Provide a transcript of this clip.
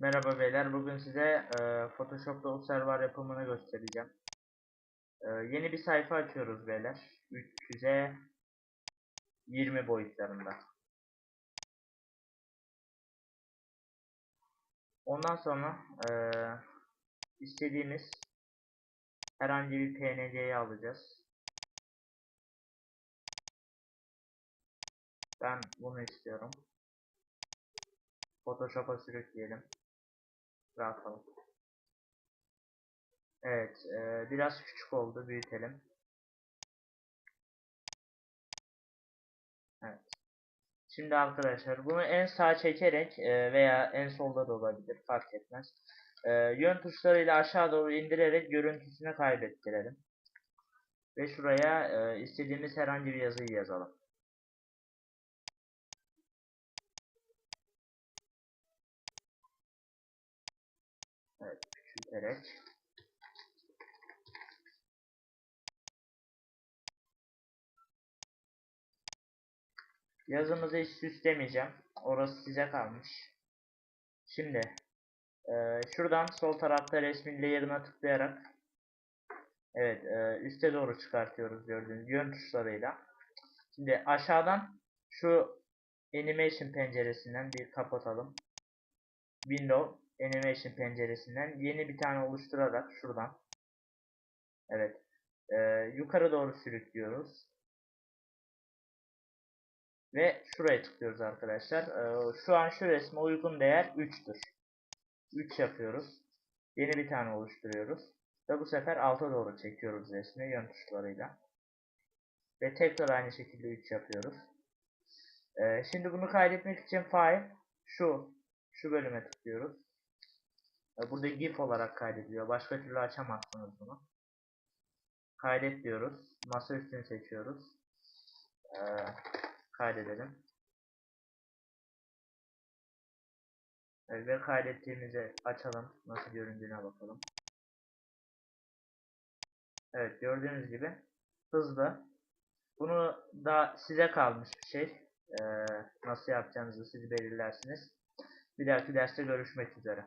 Merhaba beyler. Bugün size e, Photoshop'ta observer yapımını göstereceğim. E, yeni bir sayfa açıyoruz beyler. 300'e 20 boyutlarında. Ondan sonra e, istediğimiz herhangi bir PNG'yi alacağız. Ben bunu istiyorum. Photoshop'a sürükleyelim. Bırakalım. Evet, e, biraz küçük oldu. Büyütelim. Evet. Şimdi arkadaşlar bunu en sağa çekerek e, veya en solda da olabilir fark etmez. E, yön tuşlarıyla aşağı doğru indirerek görüntüsünü kaybettirelim. Ve şuraya e, istediğimiz herhangi bir yazıyı yazalım. Evet, küçülterek. Yazımızı hiç süslemeyeceğim. Orası size kalmış. Şimdi e, şuradan sol tarafta resmin layer'ına tıklayarak evet e, üste doğru çıkartıyoruz gördüğünüz yön tuşlarıyla. Şimdi aşağıdan şu animation penceresinden bir kapatalım. Window animation penceresinden yeni bir tane oluşturarak şuradan evet e, yukarı doğru sürüklüyoruz. Ve şuraya tıklıyoruz arkadaşlar. Ee, şu an şu resme uygun değer 3'tür. 3 yapıyoruz. Yeni bir tane oluşturuyoruz. Ve bu sefer alta doğru çekiyoruz resmi yön tuşlarıyla. Ve tekrar aynı şekilde 3 yapıyoruz. Ee, şimdi bunu kaydetmek için file şu şu bölüme tıklıyoruz. Ee, burada GIF olarak kaydediliyor. Başka türlü açamazsınız bunu. Kaydet diyoruz. Masa üstünü seçiyoruz. Ee, kaydedelim. Evet, ve kaydettiğimizi açalım. Nasıl göründüğüne bakalım. Evet gördüğünüz gibi hızlı. Bunu da size kalmış bir şey. Ee, nasıl yapacağınızı siz belirlersiniz. Bir dahaki derste görüşmek üzere.